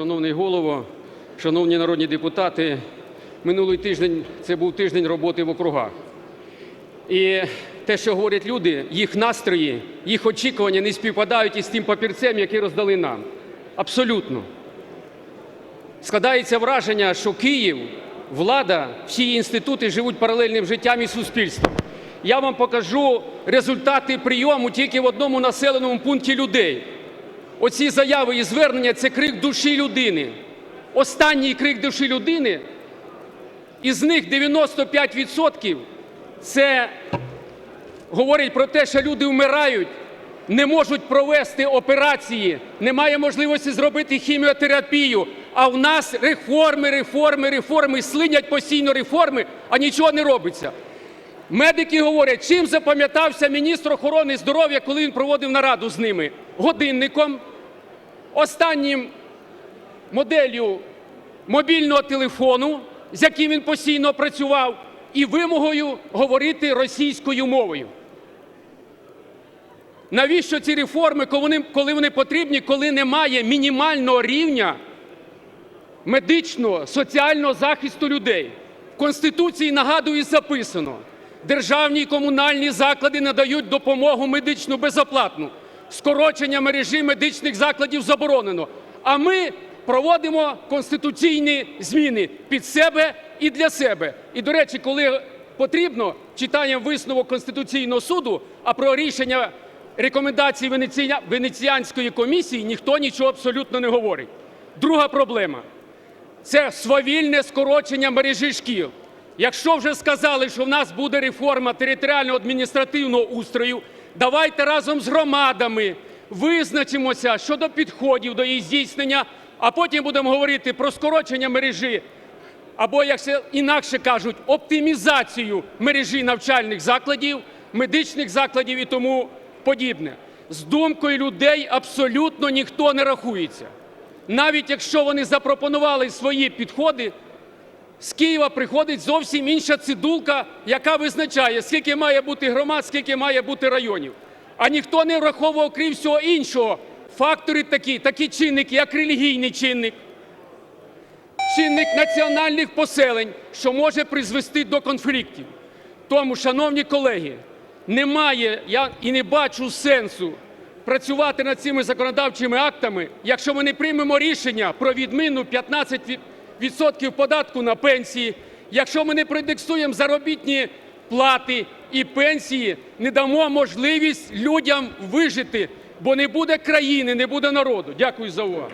Шановний голово, шановні народні депутати, минулий тиждень це був тиждень роботи в округах. І те, що говорять люди, їх настрої, їх очікування не співпадають із тим папірцем, який роздали нам. Абсолютно. Складається враження, що Київ, влада, всі інститути живуть паралельним життям із суспільством. Я вам покажу результати прийому тільки в одному населеному пункті людей. Оці заяви і звернення це крик душі людини. Останній крик душі людини, із них 95% це говорить про те, що люди вмирають, не можуть провести операції, немає можливості зробити хіміотерапію. А в нас реформи, реформи, реформи, слинять постійно реформи, а нічого не робиться. Медики говорять, чим запам'ятався міністр охорони здоров'я, коли він проводив нараду з ними? Годинником, останнім моделлю мобільного телефону, з яким він постійно працював, і вимогою говорити російською мовою. Навіщо ці реформи, коли вони, потрібні, коли немає мінімального рівня медичного, соціального захисту людей? В Конституції нагадую записано: державні і комунальні заклади надають допомогу медичну безоплатну. Скорочення мережі медичних закладів заборонено. А ми проводимо конституційні зміни під себе і для себе. І, до речі, коли потрібно, читаємо висновок Конституційного суду, а про рішення рекомендацій Венеціанської комісії ніхто нічого абсолютно не говорить. Друга проблема це свавільне скорочення мережі шкіл. Якщо вже сказали, що в нас буде реформа територіального адміністративного устрою, давайте разом з громадами визначимося щодо підходів до її здійснення, а потім будемо говорити про скорочення мережі або, як інакше кажуть, оптимізацію мережі навчальних закладів, медичних закладів і тому подібне. З думкою людей абсолютно ніхто не рахується. Навіть якщо вони запропонували свої підходи, з Києва приходить зовсім інша цидулка, яка визначає, скільки має бути громад, скільки має бути районів. А ніхто не враховував, крім всього іншого, фактори такі, такі чинники, як релігійний чинник, чинник національних поселень, що може призвести до конфліктів. Тому, шановні колеги, немає я і не бачу сенсу працювати над цими законодавчими актами, якщо ми не приймемо рішення про відміну 15% податку на пенсії, якщо ми не проіндексуємо заробітні плати і пенсії, не дамо можливість людям вижити, бо не буде країни, не буде народу. Дякую за увагу.